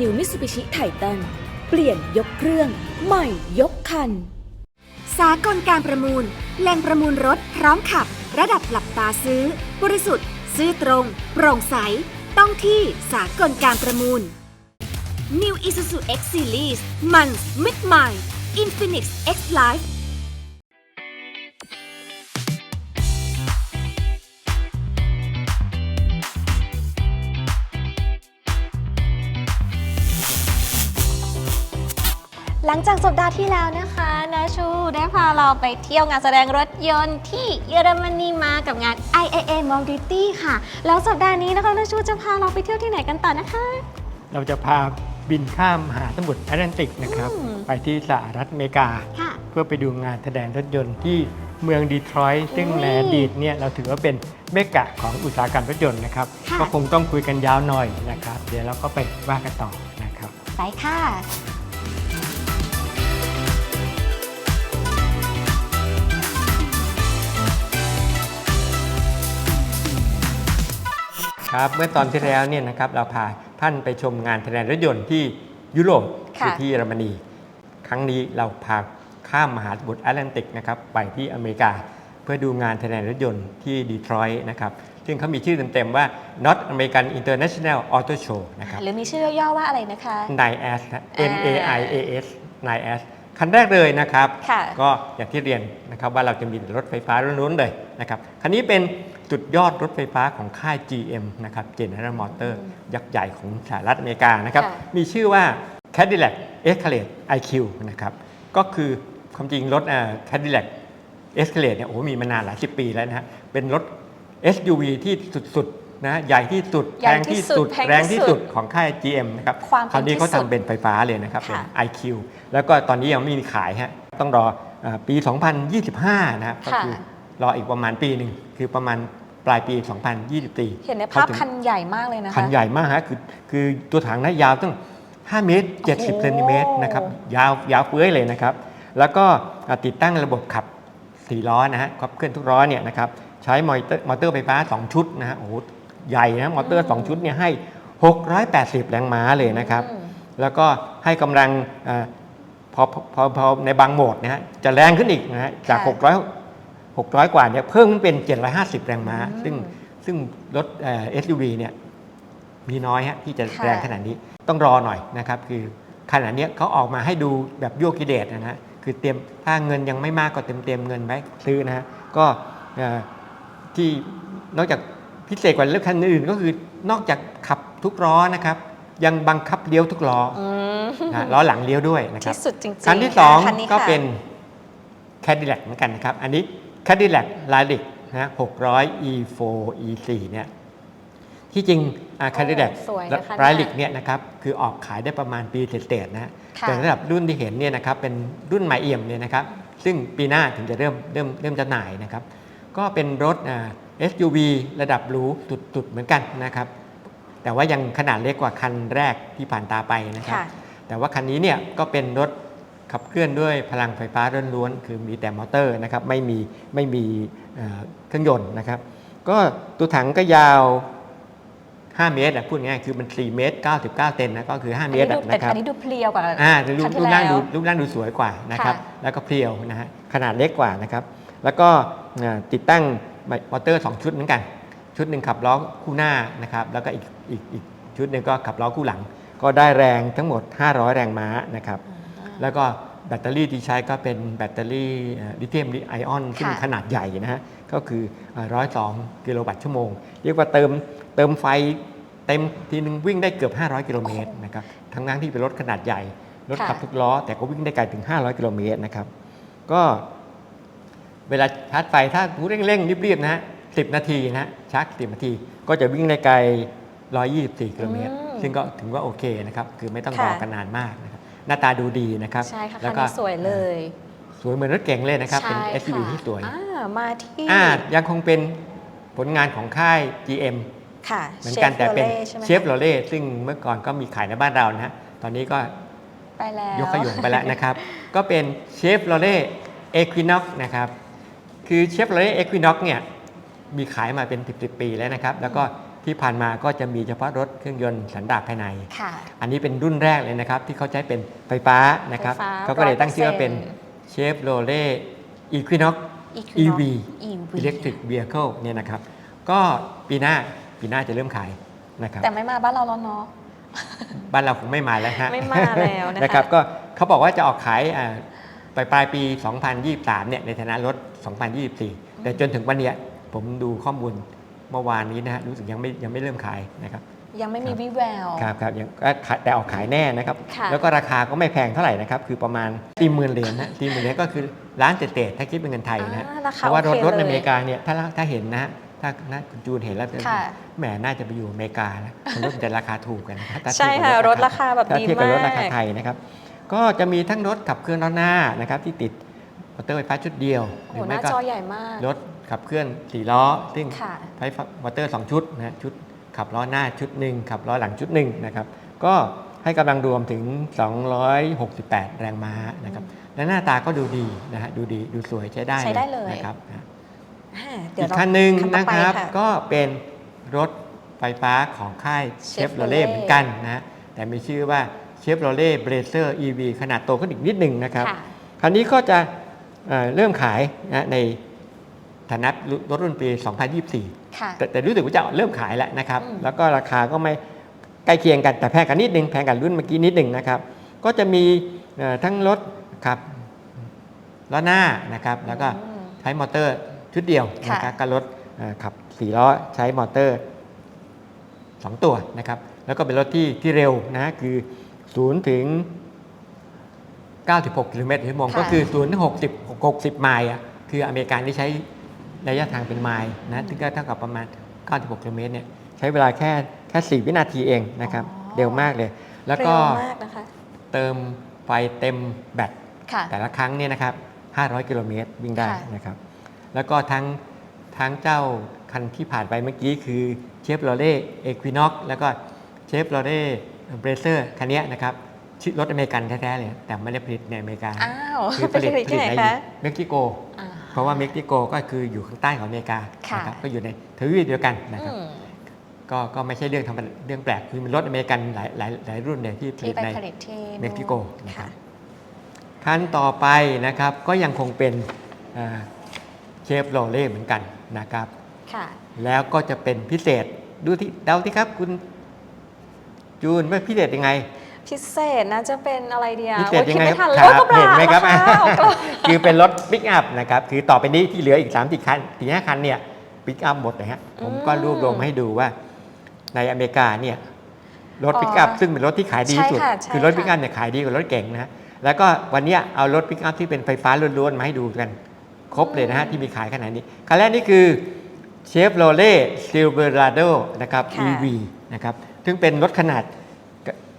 New Mitsubishi Titan เปลี่ยนยกเครื่อง ใหม่ยกคัน สากลการประมูล แหล่งประมูลรถพร้อมขับ ระดับหลับตาซื้อ บริสุทธิ์ ซื้อตรง โปร่งใส ต้องที่สากลการประมูล New Isuzu X Series มันมิดใหม่ Infinix X Life หลังจากสัปดาห์ที่แล้วนะคะนาชูได้พาเราไปเที่ยวงานแสดงรถยนต์ที่เยอรมนีมากับงาน IAA Mobility ค่ะ แล้วสัปดาห์นี้นะคะนาชูจะพาเราไปเที่ยวที่ไหนกันต่อนะคะ เราจะพาบินข้ามมหาสมุทรแอตแลนติกนะครับ อืม ไปที่สหรัฐอเมริกา ค่ะ เพื่อไปดูงานแสดงรถยนต์ที่เมืองดีทรอยต์ซึ่งอุ้ยในอดีตเนี่ยเราถือว่าเป็นเมกะของอุตสาหกรรมรถยนต์นะครับ ค่ะ ก็คงต้องคุยกันยาวหน่อยนะครับ เดี๋ยวเราก็ไปว่ากันต่อนะครับ ไปค่ะ ครับเมื่อตอนที่แล้วเนี่ยนะครับเราพาท่านไปชมงานแสดงรถยนต์ที่ยุโรปค่ะคือที่เยอรมนี ครั้งนี้เราพาข้ามมหาสมุทรแอตแลนติกนะครับไปที่อเมริกา เพื่อดูงานแสดงรถยนต์ที่ดีทรอยต์นะครับซึ่งเขามีชื่อเต็มๆว่า North American International Auto Show นะครับหรือมีชื่อย่อว่าอะไรนะคะ NIAS นะ N A I A S NIAS คันแรกเลยนะครับ ค่ะ ก็อย่างที่เรียนนะครับว่าเราจะมีรถไฟฟ้าล้วนๆเลยนะครับคันนี้เป็น สุดยอดรถไฟฟ้าของค่าย GM นะครับ General Motor ยักษ์ใหญ่ของสหรัฐอเมริกานะครับ ค่ะมีชื่อว่า Cadillac Escalade IQ นะครับ ก็คือความจริงรถอ่า Cadillac Escalade เนี่ยโอ้โหมีมานานหลายสิบปีแล้วนะฮะ เป็นรถ SUV ที่สุดๆนะใหญ่ที่สุดใหญ่แรงที่ที่สุสุดดแพงแรงที่ที่สุสุดดของค่าย GM นะครับความเป็นคราวนี้เขาที่สุดทำเป็นไฟฟ้าเลยนะครับเป็น ค่ะ IQ แล้วก็ตอนนี้ยังไม่มีขายฮะต้องรออาปี 2025 นะครับก็ค่ะ คือรออีกประมาณปีหนึ่งคือประมาณ ปลายปี 2024 เห็นในภาพขถึงคันใหญ่มากเลยนะคะ คันใหญ่มากฮะคือคือตัวถังนะยาวตั้ง 5 เมตรโอ้โห70เซนติเมตรนะครับยาวยาวเฟื้อยเลยนะครับ แล้วก็อ่าติดตั้งระบบขับ4ล้อนะฮะขับเคลื่อนทุกล้อเนี่ยนะครับใช้มอเตอร์มอเตอร์ไฟฟ้า 2 ชุดนะฮะโอ้โหใหญ่นะมอเตอร์ 2 ชุดเนี่ยให้ 680 แรงม้าเลยนะครับอืมแล้วก็ให้กำลังอาพอพอพอพอในบางโหมดนะฮะจะแรงขึ้นอีกนะฮะจากค่ะ600 600 กว่าเนี่ยเพิ่มขึ้นเป็น 750 แรงม้าอืมซึ่งซึ่งรถเอ่อ SUV เนี่ยมีน้อยฮะที่จะค่ะแรงขนาดนี้ต้องรอหน่อยนะครับ คือขนาดเนี้ยเขาออกมาให้ดูแบบยั่วกิเลสนะฮะคือเตรียมถ้าเงินยังไม่มากก็เตรียมเตรียมเงินไว้ซื้อนะฮะก็เอ่อที่นอกจากพิเศษกว่าเรื่องคันอื่นก็คือนอกจากขับทุกล้อนะครับ ยังบังคับเลี้ยวทุกล้ออืมนะล้อหลังเลี้ยวด้วยนะครับที่สุดจริงๆคันที่ะคันนี้2ก็ค่ะเป็น Cadillac เหมือนกันนะครับ อันนี้ Cadillac Lyric นะ600 E4 E4 เนี่ยที่จริงอ่า Cadillac สวยนะคะ Lyric เนี่ยนะครับคือออกขายได้ประมาณปีเศษๆนะฮะค่ะแต่สำหรับรุ่นที่เห็นเนี่ยนะครับเป็นรุ่นใหม่เอี่ยมเนี่ยนะครับซึ่งปีหน้าถึงจะเริ่มเริ่มเริ่มจำหน่ายนะครับก็เป็นรถอ่า SUV ระดับหรูสุดๆเหมือนกันนะครับแต่ว่ายังขนาดเล็กกว่าคันแรกที่ผ่านตาไปนะครับค่ะแต่ว่าคันนี้เนี่ยก็เป็นรถ ขับเคลื่อนด้วยพลังไฟฟ้าล้วนๆคือมีแต่มอเตอร์นะครับไม่มีไม่มีเอ่อเครื่องยนต์นะครับ ก็ตัวถังก็ยาว 5 เมตรอะพูดง่ายๆคือมัน 4 เมตร 99 เซนนะก็คือ5อันเมนี้ตรดูอะเป็นนะครับอันนี้ดูเพลียวกว่าอ่ารูปคันที่รูปร่างดูแล้วรูปร่างดูสวยกว่านะครับค่ะแล้วก็เพรียวนะฮะขนาดเล็กกว่านะครับ แล้วก็อ่าติดตั้งมอเตอร์ 2 ชุดเหมือนกัน ชุดหนึ่งขับล้อคู่หน้านะครับแล้วก็อีกอีกอีกชุดหนึ่งก็ขับล้อคู่หลัง ก็ได้แรงทั้งหมด 500 แรงม้านะครับ แล้วก็แบตเตอรี่ที่ใช้ก็เป็นแบตเตอรี่ลิเธียมไอออนซึ่งค่ะขนาดใหญ่นะฮะก็คือร้อยสองกิโลวัตต์ชั่วโมง เรียกว่าเติมเติมไฟเต็มทีนึงวิ่งได้เกือบ 500 กิโลเมตรนะครับทั้งนั้นที่เป็นรถขนาดใหญ่ รถค่ะขับทุกล้อ แต่ก็วิ่งได้ไกลถึง 500 กิโลเมตรนะครับก็เวลาชาร์จไฟถ้าเร่งเร่งๆรีบๆนะฮะ10 นาทีนะฮะชาร์จ10 นาที ก็จะวิ่งได้ไกล 124 กิโลเมตรอืมซึ่งก็ถือว่าโอเคนะครับคือไม่ต้องรอค่ะกันนานมากนะครับห น้าตาดูดีนะครับใช่ค่ะแล้คันก็นี้สวยเลย สวยเหมือนรถเก๋งเลยนะครับ เป็นใช่ SUV ค่ะที่สวยอ่ามาที่อ่ายังคงเป็นผลงานของค่าย GM ค่ะเหมือนกันแต่เป็นใช่ไหมเชฟโรเล่ซึ่งเมื่อก่อนก็มีขายในบ้านเรานะฮะตอนนี้ก็ไปแล้วยกขยงไปแล้วนะครับ ก็เป็นเชฟโรเล่เอควินอกนะครับ คือเชฟโรเล่เอควินอกเนี่ยมีขายมาเป็น 10 10ปีแล้วนะครับ แล้วก็ ที่ผ่านมาก็จะมีเฉพาะรถเครื่องยนต์สันดาปภายใน ค่ะ อันนี้เป็นรุ่นแรกเลยนะครับ ที่เขาใช้เป็นไฟฟ้านะครับไฟฟ้าเขาก็เลยตั้งชื่อว่าเป็น100%เชฟโรเล่อีควินอก Equinox EV EV Electric Vehicle เนี่ยนะครับ ก็ปีหน้าปีหน้าจะเริ่มขายนะครับ แต่ไม่มาบ้านเราแล้วเนาะ บ้านเราคงไม่มาแล้วฮะไม่มาแล้วนะคะ นะครับ ก็เขาบอกว่าจะออกขายอ่าปลายปลายปี 2023 เนี่ยในฐานะรถ 2024 แต่จนถึงวันเนี้ยผมดูข้อมูล เมื่อวานนี้นะฮะรู้สึกยังไม่ยังไม่เริ่มขายนะครับ ยังไม่มีครับวิแวว ครับครับยังก็ขายแต่ออกขายแน่นะครับ ค่ะแล้วก็ราคาก็ไม่แพงเท่าไหร่นะครับ คือประมาณตีหมื่นเหรียญนะตีหมื่นเหรียญก็คือล้านเศษๆถ้าคิดเป็นเงินไทยนะฮะอ่าราคาเพราะว่ารถโอเครถในเลยอเมริกาเนี่ยถ้าถ้าเห็นนะฮะถ้านะคุณจูนเห็นแล้วจะค่ะ แหมน่าจะไปอยู่อเมริกานะรถมันจะราคาถูกกันนะถ้าใช่เทียบกับค่ะ รถราคาแบบถ้าดีเทียบกับรถมากราคาไทยนะครับ ก็จะมีทั้งรถขับเคลื่อนล้อหน้านะครับที่ติดมอเตอร์ไฟฟ้าชุดเดียวโอ้โหหน้าก็ จอใหญ่มาก รถ ขับเคลื่อนสี่ล้อ ซึ่งค่ะใช้มอเตอร์สองชุดนะฮะชุดขับล้อหน้าชุดหนึ่งขับล้อหลังชุดหนึ่งนะครับ ก็ให้กำลังรวมถึง 268 แรงม้านะครับ และหน้าตาก็ดูดีนะฮะดูดีดูสวยใช้ได้ใช้ได้เลยนะครับนะอ่าเดี๋ยอีวกเราคันหนึ่งคัต่อนะไปครับะก็เป็นรถไฟฟ้าของค่ายเชฟโรเล่ Chevrolet เหมือนกันนะฮะแต่มีชื่อว่าเชฟโรเล่เบรเซอร์ EV ขนาดโตขึ้นอีกนิดหนึ่งนะครับค่ะคันนี้ก็จะเอ่อเริ่มขายนะใน ฐานะรถรุ่นปี 2024ค่ะแต่แต่รู้สึกว่าจะเริ่มขายแล้วนะครับอืมแล้วก็ราคาก็ไม่ใกล้เคียงกันแต่แพงกันนิดนึงแพงกันรุ่นเมื่อกี้นิดนึงนะครับ ก็จะมีเอ่อทั้งรถขับล้อหน้านะครับ แล้วก็อืมใช้มอเตอร์ชุดเดียวค่ะนะครับก็รถเอ่อขับสี่ล้อใช้มอเตอร์ 2 ตัวนะครับ แล้วก็เป็นรถที่ที่เร็วนะฮะคือ 0 ถึง 96 กิโลเมตรต่อชั่วโมงค่ะก็คือ 0 ถึง 60 60 ไมล์อะคืออเมริกันที่ใช้ ระยะทางเป็นไมล์นะซึ่งก็เท่ากับประมาณ 96กิโลเมตรเนี่ยใช้เวลาแค่แค่ 4 วินาทีเองนะครับเร็วมากเลย แล้วก็เร็วมากนะคะ เติมไฟเต็มแบต ค่ะ แต่ละครั้งเนี่ยนะครับ 500 กิโลเมตรวิ่งได้ค่ะ นะครับ แล้วก็ทั้งทั้งเจ้าคันที่ผ่านไปเมื่อกี้คือเชฟโรเล่เอควินอกแล้วก็เชฟโรเล่เบรเซอร์คันเนี้ยนะครับชื่อรถอเมริกันแท้ๆเลย แต่ไม่ได้ผลิตในอเมริกาอ้าว คือไปผลิตที่ไหนในคะ เม็กซิโกอ่า เพราะว่าเม็กซิโกก็คืออยู่ข้างใต้ของอเมริกาค่ะนะครับก็อยู่ในทวีปเดียวกันนะครับอืมก็ก็ไม่ใช่เรื่องธรรมดาเรื่องแปลกคือมันรถอเมริกันหลายหลายหลายรุ่นเนี่ยที่ผที่ลิตไปในผลิตที่เม็กซิโกนู่นนะครับค่ะคันต่อไปนะครับก็ยังคงเป็นเชฟโรเล่เหมือนกันนะครับค่ะแล้วก็จะเป็นพิเศษดูที่เดาที่ครับคุณจูนว่าพิเศษยังไง พิเศษนะจะเป็นอะไรเดียวพิเศษยังไงไม่ทันคแล้วรัก็ปลาเห็นไหมครับนะะเอากระบะคือเป็นรถปิกอัพนะครับคือต่อไปนี้ที่เหลืออีก3ามสี่คันสี่ห้าคันเนี่ยปิกอัพหมดเลยฮะผมก็รวบรวมให้ดูว่า ในอเมริกาเนี่ยรถปิกอัพซึ่งเป็นรถที่ขายดีที่สุดใช่ค่ะใช่คือรถค่ะปิกอัพเนี่ยขายดีกว่ารถเก๋งนะฮะแล้วก็วันเนี้ยเอารถปิกอัพที่เป็นไฟฟ้าล้วนๆมาให้ดูกัน ครบเลยนะฮะที่มีขายขนาดนี้คันแรกนี่คือเชฟโรเล่ซิลเวอร์ d o นะครับค่ะ EV นะครับซึ่งเป็นรถขนาดกระ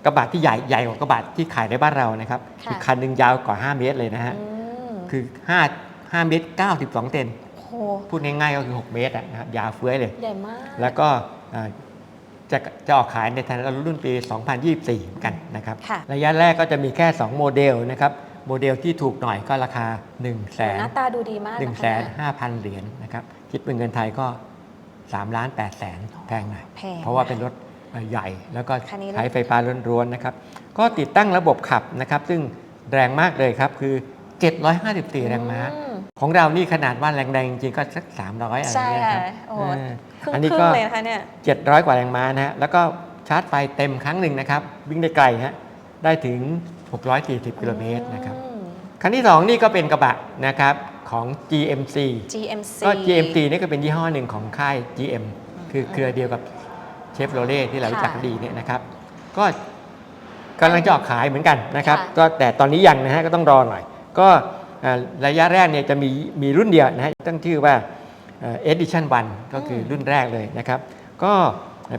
กระบะที่ใหญ่ใหญ่กว่ากระบะที่ขายในบ้านเรานะครับค่ะ คือคันหนึ่งยาวกว่า 5 เมตรเลยนะฮะ อืมคือ5 5เมตร92 เซนโอ้โหพูดง่ายๆก็คือ 6 เมตรอะนะครับยาวเฟื้อยเลย ใหญ่มาก แล้วก็อ่าจะจะออกขายในฐานะรุ่นปี 2024เหมือนกันนะครับ ค่ะ ระยะแรกก็จะมีแค่ 2 โมเดลนะครับ โมเดลที่ถูกหน่อยก็ราคา 1 0 0 0 0แสนหน้าตาดูดีมากหนึ่งนะคะแสนห้าพันเหรียญนะครับ คิดเป็นเงินไทยก็3ล้าน8แสนแพงหน่อย แพงเพราะว่าเป็นรถ ใหญ่แล้วก็คันนี้ใช้ไฟฟ้าล้วนๆนะครับ ก็ติดตั้งระบบขับนะครับ ซึ่งแรงมากเลยครับคือ 754 แรงม้าอืมของเรานี่ขนาดว่าแรงๆจริงๆก็สัก 300 อะไรใช่เนี่ยคค่ะรับโอ้โหเออครึ่งอันนี้ครึ่ก็งเลยนะคะเนี่ย700 กว่าแรงม้านะฮะแล้วก็ชาร์จไฟเต็มครั้งหนึ่งนะครับ วิ่งได้ไกลฮะได้ถึง 640 กิโลเมตรนะครับอืมคันที่ 2 นี่ก็เป็นกระบะนะครับของ GMC GMC ก็ GMC นี่ก็เป็นยี่ห้อหนึ่งของค่าย GM คือเครือเดียวกับเช ฟโรเล่ที่เรารู้จักกันดีเนี่ยนะครับ ก็กำลังจะออกขายเหมือนกันนะครับ ค่ะ ก็แต่ตอนนี้ยังนะฮะก็ต้องรอหน่อย ก็เอ่อระยะแรกเนี่ยจะมีมีรุ่นเดียวนะฮะตั้งชื่อว่าเอ่อ Edition 1 ก็คือรุ่นแรกเลยนะครับ ก็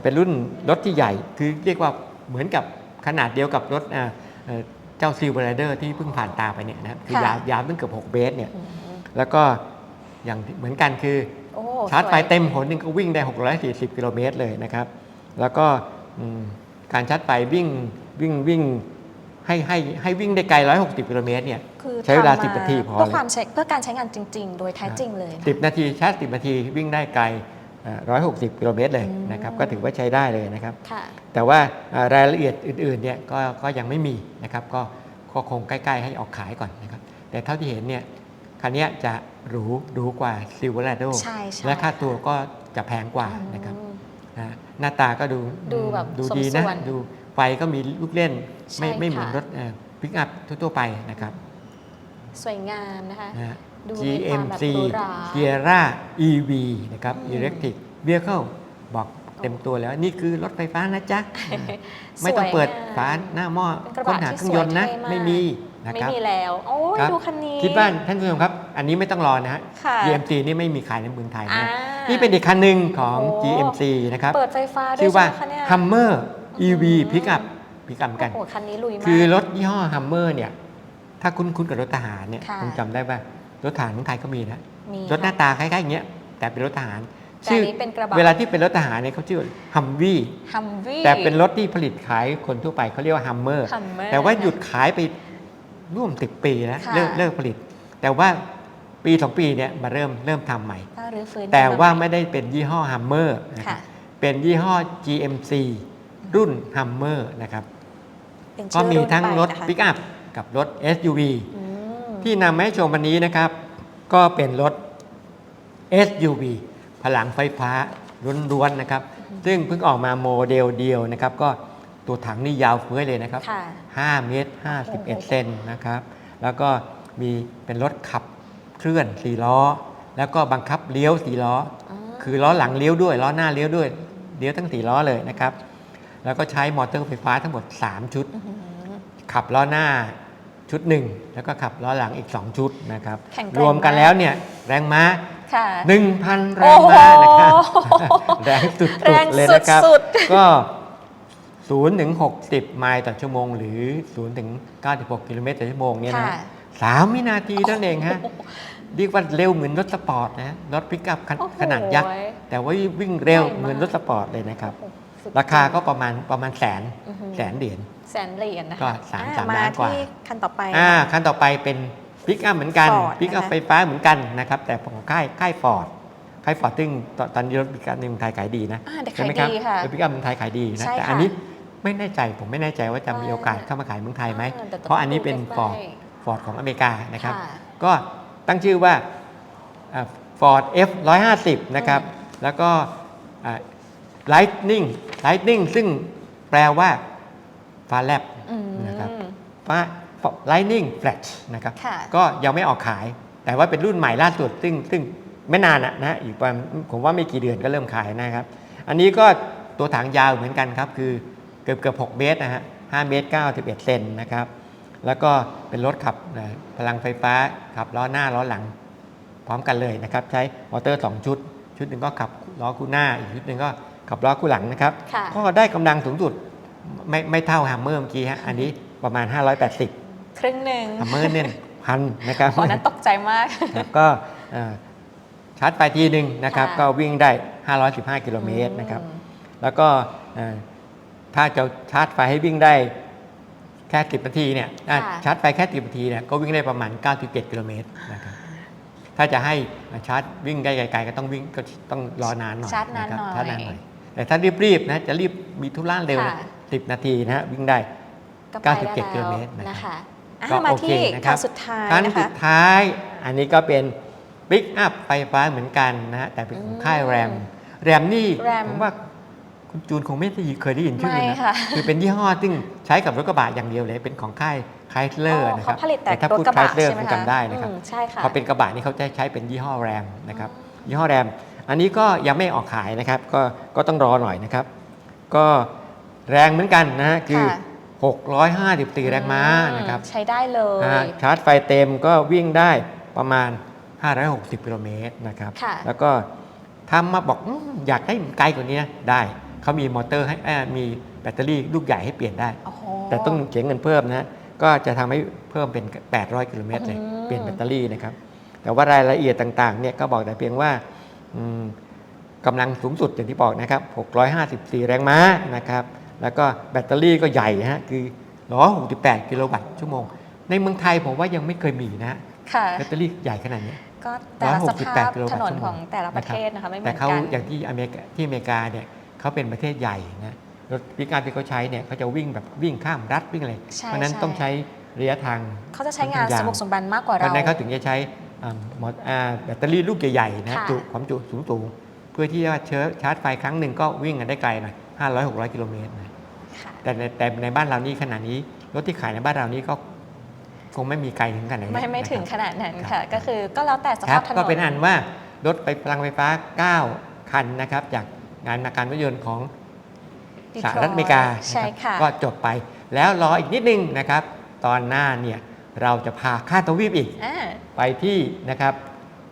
เป็นรุ่นรถที่ใหญ่ คือเรียกว่าเหมือนกับขนาดเดียวกับรถอ่าเอ่อเจ้าซิลเวอร์เดอร์ที่เพิ่งผ่านตาไปเนี่ยนะครับคือค่ะ ยาวยาวตั้งเกือบ6เมตรเนี่ย อืมแล้วก็อย่างเหมือนกันคือ โอ้ชาร์จไฟสวย เต็มหนหนึ่งก็วิ่งได้ 640 กิโลเมตรเลยนะครับ แล้วก็อืมการชาร์จไฟวิ่งวิ่งวิ่งให้ให้ให้วิ่งได้ไกล 160 กิโลเมตรเนี่ยคือใช้เวลาทำม10 นาทีพอเพื่อเลยความใช้เพื่อการใช้งานจริง ๆ โดยแท้จริงเลยนะ10 นาทีชาร์จ 10 นาทีวิ่งได้ไกล 160 กิโลเมตรเลยอืมนะครับก็ถือว่าใช้ได้เลยนะครับค่ะแต่ว่าอ่ารายละเอียดอื่นๆเนี่ยก็ก็ยังไม่มีนะครับก็ก็คงใกล้ๆให้ออกขายก่อนนะครับแต่เท่าที่เห็นเนี่ยคันเนี้ยจะหรูหรูกว่า Silverado ใช่ใช่และค่าตัวค่ะก็จะแพงกว่านะครับอืม นะหน้าตาก็ดูดูแบบดูสมดีนะส่วนดูไฟก็มีลูกเล่นไม่ใช่ไม่เหมือนค่ะ รถพิกอัพทั่วๆไปนะครับสวยงามนะคะ นะฮะ ดูมีความแบบ GMC หรูหรา Sierra EV นะครับ อืม Electric Vehicle บอกเต็มตัวแล้วนี่คือรถไฟฟ้านะจ๊ะไม่สวยต้องเปิดงาม ฝาหน้าหม้อเป็นกระค้นบะหาที่เครื่องยนต์นะสวยเท่มาก ไม่มีนะไม่ครับ มีแล้ว โอ้ยครับ ดูคันนี้คิดว่าท่านผู้ชมครับ อันนี้ไม่ต้องรอนะฮะ ค่ะ GMC นี่ไม่มีขายในเมืองไทยอ่านะ นี่เป็นอีกคันหนึ่งของ โอ้ GMC นะครับ เปิดไฟฟ้าด้วยชื่อใช่ว่าไหมคะเนี่ย Hummer EV อืม Pickup Pickup กัน โอ้โหคันนี้ลุยมาก คือรถยี่ห้อ Hummer เนี่ย ถ้าคุ้นคุ้นกับรถทหารเนี่ยค่ะ คงจำได้ว่ารถทหารของไทยก็มีนะ มีรถหน้าค่ะ ตาคล้ายๆอย่างเงี้ย แต่เป็นรถทหาร แต่อันนี้เป็นกระบะ เวลาที่เป็นรถทหารเนี่ยเขาชื่อฮัมวี่ฮัมวี่แต่เป็นรถที่ผลิตขายคนทั่วไปเขาเรียกว่าฮัมเมอร์ Hummer แต่ว่าหยุดขายไปร่วมสิบปีแล้วค่ะ เลิกเลิกผลิต แต่ว่า ปีสองปีเนี่ยมาเริ่มเริ่มทำใหม่ ก็รื้อฟื้นแต่ว่าขึ้นไม่ได้เป็นยี่ห้อฮัมเมอร์นะครัค่ะบเป็นยี่ห้อ GMC รุ่นฮัมเมอร์นะครับเป็นก็ชื่อมีทั้งไปรถนะคะปิกอัพกับรถ SUV อืมที่นำมาให้ชมวันนี้นะครับ ก็เป็นรถ SUV พลังไฟฟ้าล้วนๆนะครับ ซึ่งเพิ่งออกมาโมเดลเดียวนะครับ ก็ตัวถังนี่ยาวเฟ้ยเลยนะครับ ค่ะ 5 เมตร 51 เซนนะครับ แล้วก็มีเป็นรถขับ เคลื่อน4ล้อ แล้วก็บังคับเลี้ยว4ล้ออ๋อคือล้อหลังเลี้ยวด้วยล้อหน้าเลี้ยวด้วยเลี้ยวทั้ง4ล้อเลยนะครับ แล้วก็ใช้มอเตอร์ไฟฟ้าทั้งหมด 3 ชุดอื้อหือขับล้อหน้าชุดหนึ่งแล้วก็ขับล้อหลังอีก 2 ชุดนะครับแข็งแกร่งรวมกันแล้วเนี่ยแรงม้าค่ะ1,000แรงม้านะครับโอ้โหแรงสุดแรงๆเลยนะครับสุดก็0ถึง60 ไมล์ต่อชั่วโมง หรือ0ถึง96 กิโลเมตรต่อชั่วโมงเนี่ยนะค่ะ สามวินาทีเท่านั้นเองฮะเรียกว่าเร็วเหมือนรถสปอร์ตนะฮะรถปิกอัพขนโอ้โห ขนาดยักษ์แต่ว่าวิ่งเร็วใหญ่มากเหมือนรถสปอร์ตเลยนะครับโอ้โหสุดราคาก็ประมาณประมาณแสนอื้อหือแสนเหรียญ แสนเหรียญนะคะก็สามอ่สามมาล้านกว่า ที่คันต่อไปอ่าค่ะคันต่อไปเป็นปิกอัพเหมือนกัน Ford ปิกอัพนะคะ ไฟฟ้าเหมือนกันนะครับ แต่ของค่ายค่ายฟอร์ดค่ายฟอร์ดซึ่งตอนตอนนี้รถปิกอัพในเมืองไทยขายดีนะอ่าเดี๋ยวใช่ไหมขายครับดีค่ะ รถปิกอัพเมืองไทยขายดีนะใช่แต่ค่ะอันนี้ไม่แน่ใจผมไม่แน่ใจว่าจะมีอ่าโอกาสเข้ามาขายเมืองไทยไหม อ่าแต่ต้องเพราะอันนี้เป็นดูฟอร์ดใกล้ ฟอร์ดของอเมริกานะครับค่ะก็ตั้งชื่อว่าฟอร์ด F 150นะครับ แล้วก็อ่า Lightning Lightning ซึ่งแปลว่าฟ้าแลบอืมนะครับฟ้า Lightning Flash นะครับค่ะก็ยังไม่ออกขาย แต่ว่าเป็นรุ่นใหม่ล่าสุด ซึ่งซึ่งไม่นานอะนะอีกประมาณผมว่าไม่กี่เดือนก็เริ่มขายนะครับ อันนี้ก็ตัวถังยาวเหมือนกันครับ คือเกือบเกือบ6เมตรนะฮะ5เมตร91เซนนะครับ แล้วก็เป็นรถขับนะพลังไฟฟ้าขับล้อหน้าล้อหลัง พร้อมกันเลยนะครับ ใช้มอเตอร์ 2 ชุด ชุดหนึ่งก็ขับล้อคู่หน้า อีกชุดหนึ่งก็ขับล้อคู่หลังนะครับค่ะก็ได้กำลังสูงสุดไม่ไม่เท่าฮัมเมอร์เมื่อกี้ฮะอันนี้ประมาณ 580 ครึ่งหนึ่งฮัมเมอร์เนี่ยพันนะครับโอ้นั้นตกใจมากครับก็เอ่อชาร์จไฟทีหนึ่งนะครับค่ะก็วิ่งได้ 515 กิโลเมตรนะครับอืมแล้วก็เอ่อถ้าจะชาร์จไฟให้วิ่งได้ แค่ 10นาทีเนี่ยอะค่ะ ชาร์จไฟแค่10นาทีเนี่ยก็วิ่งได้ประมาณ 97กิโลเมตรนะครับถ้าจะให้ชาร์จวิ่งได้ไกลๆก็ต้องวิ่งก็ต้องรอนานหน่อยชาร์จนานครับหน่อยชาร์จนานหน่อย แต่ถ้ารีบๆนะจะรีบมีธุระเร็วนะค่ะ10นาทีนะฮะวิ่งได้ ก็ไปได้97กิโลเมตรแล้วนะนะครับคะอะก็มาโอเคที่นะครัคับนสุดท้ายคันนะสุคะ ดท้ายอันนี้ก็เป็นปิกอัพไฟฟ้าเหมือนกันนะฮะแต่เป็นของค่ายอืมแรมแรมนี่แรมผมว่า คุณจูนคงไม่ได้เคยได้ยินชื่อไม่นะค่ะคือเป็นยี่ห้อซึ่งใช้กับรถกระบะอย่างเดียวเลยเป็นของค่ายไคลเลอร์อ๋อนะครับเขาผลิตแต่ถ้ารถพูดกระไคลบะเลอร์ใช่ไหมคงคะจำได้นะครับอืมใช่ค่ะพอเป็นกระบะนี่เขาจะใช้เป็นยี่ห้อแรมนะครับยี่ห้อแรม อันนี้ก็ยังไม่ออกขายนะครับ ก็ก็ต้องรอหน่อยนะครับ ก็แรงเหมือนกันนะฮะคือค่ะ654 แรงม้านะครับใช้ได้เลยนะฮะชาร์จไฟเต็มก็วิ่งได้ประมาณ 560 กิโลเมตรนะครับค่ะแล้วก็ถ้ามาบอกอมอยากได้ไกลกว่านี้นะได้ เขามีมอเตอร์ให้เอ่อมีแบตเตอรี่ลูกใหญ่ให้เปลี่ยนได้ โอ้โห แต่ต้องเสียเงินเพิ่มนะก็จะทำให้เพิ่มเป็น 800 กิโลเมตรเลยอืม เปลี่ยนแบตเตอรี่นะครับ แต่ว่ารายละเอียดต่างๆเนี่ยก็บอกแต่เพียงว่าอืมกำลังสูงสุดอย่างที่บอกนะครับ 654 แรงม้านะครับ แล้วก็แบตเตอรี่ก็ใหญ่ฮะคือ168 กิโลวัตต์ชั่วโมง ในเมืองไทยผมว่ายังไม่เคยมีนะฮะค่ะ แบตเตอรี่ใหญ่ขนาดนี้ก็แต่ละสภาพ168กิโลถนนต่อชั่วโมของแต่ละประเทศนะคะไม่เหมืแต่อนเขากัน อย่างที่อเมริกาที่อเมริกาเนี่ย เขาเป็นประเทศใหญ่นะรถปิกอัพที่เขาใช้เนี่ยเขาจะวิ่งแบบวิ่งข้ามรัฐวิ่งอะไรใช่เพราะฉะนั้นใช่ ต้องใช้ระยะทางเขาจะใช้งานค่อสข้มบุกสมบันมากกว่าเพราะเรา ฉะนั้นเขาถึงจะใช้อ่าหมดอ่าแบตเตอรี่ลูกใหญ่ๆนะค่ะ จุความจุสูงๆเพื่อที่จะเชื้อชาร์จไฟครั้งหนึ่งก็วิ่งกันได้ไกลหน่อย500 600กิโลเมตรนะ ค่ะ แต่ในแต่ในบ้านเรานี่ขนาดนี้รถที่ขายในบ้านเรานี่ก็คงไม่มีไกลถึงขนาดนั้นไม่ไม่นะครับถึงขนาดนั้นครัค่ะบก็คือก็แล้วแต่สครัภาบพถนน ก็เป็นอันว่ารถไฟพลังไฟฟ้า 9 คันนะครับ จาก งานมาการรถยนต์ของ Detroit สหรัฐอเมริกาใช่นรับค่ะก็จบไป แล้วรออีกนิดนึงนะครับ ตอนหน้าเนี่ยเราจะพาข้ามทวีปอีกอ่าไปที่นะครับ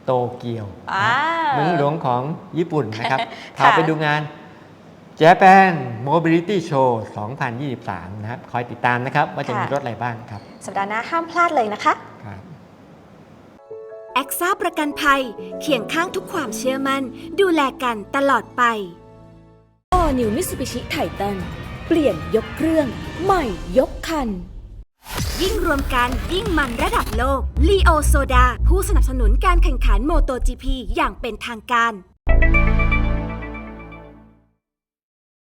โตเกียวว้าวเมืองหลวงของญี่ปุ่นนะครับค่ะพาไปดูงาน Japan Mobility Show 2023 นะครับ คอยติดตามนะครับ ว่าจะมีรถอะไรบ้างครับ สัปดาห์หน้าห้ามพลาดเลยนะคะครับแอคซ่าประกันภัยเคียงข้างทุกความเชื่อมัน่น ดูแลกันตลอดไป All New Mitsubishi Titan เปลี่ยนยกเครื่อง ใหม่ยกคัน ยิ่งรวมกันยิ่งมันระดับโลก l ีโอโซดา ผู้สนับสนุนการแข่งขันโมโต GP อย่างเป็นทางการ